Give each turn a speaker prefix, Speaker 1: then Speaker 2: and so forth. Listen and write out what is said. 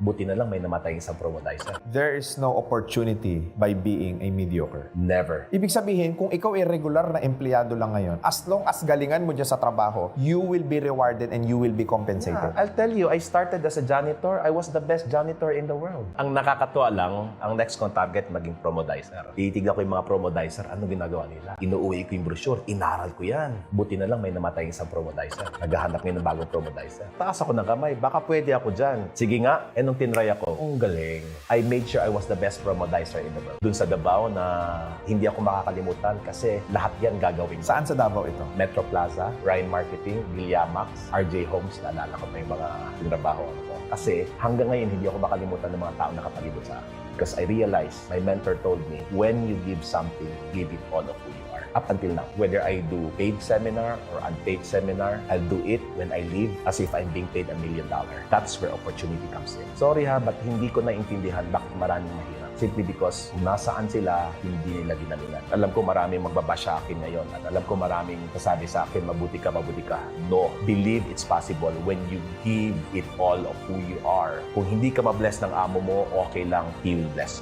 Speaker 1: Buti na lang may namatay isang promodizer.
Speaker 2: There is no opportunity by being a mediocre.
Speaker 1: Never.
Speaker 2: Ibig sabihin, kung ikaw ay regular na empleyado lang ngayon, as long as galingan mo dyan sa trabaho, you will be rewarded and you will be compensated.
Speaker 1: I'll tell you, I started as a janitor. I was the best janitor in the world. Ang nakakatuwa lang, ang next kong target maging promodizer. Titignan ko yung mga promodizer, ano ginagawa nila? Inuuwi ko yung brochure, inaral ko yan. Buti na lang may namatay isang promodizer. Naghahanap ngayon ng bagong promodizer. Taas ako ng kamay, baka pwede ako dyan. Sige nga, eh nung tinry ako, ang galing. I made sure I was the best promodizer in the world. Dun sa Davao na hindi ako makakalimutan kasi lahat yan gagawin.
Speaker 2: Saan sa Davao ito?
Speaker 1: Metro Plaza, Ryan Marketing, Giliamax, RJ Homes, naalala ko pa yung mga tinrabaho ko. Kasi hanggang ngayon, hindi ako makalimutan ng mga tao na kapalibot sa akin. Because I realized, my mentor told me, when you give something, give it all of you. Up until now, whether I do paid seminar or unpaid seminar, I'll do it when I leave as if I'm being paid a million dollar. That's where opportunity comes in. Sorry ha, but hindi ko naintindihan bakit maraming mahirap. Simply because nasaan sila, hindi nila ginalingan. Alam ko maraming magbabash sa akin ngayon at alam ko maraming sasabi sa akin, mabuti ka, mabuti ka. No. Believe it's possible when you give it all of who you are. Kung hindi ka mabless ng amo mo, okay lang, he will bless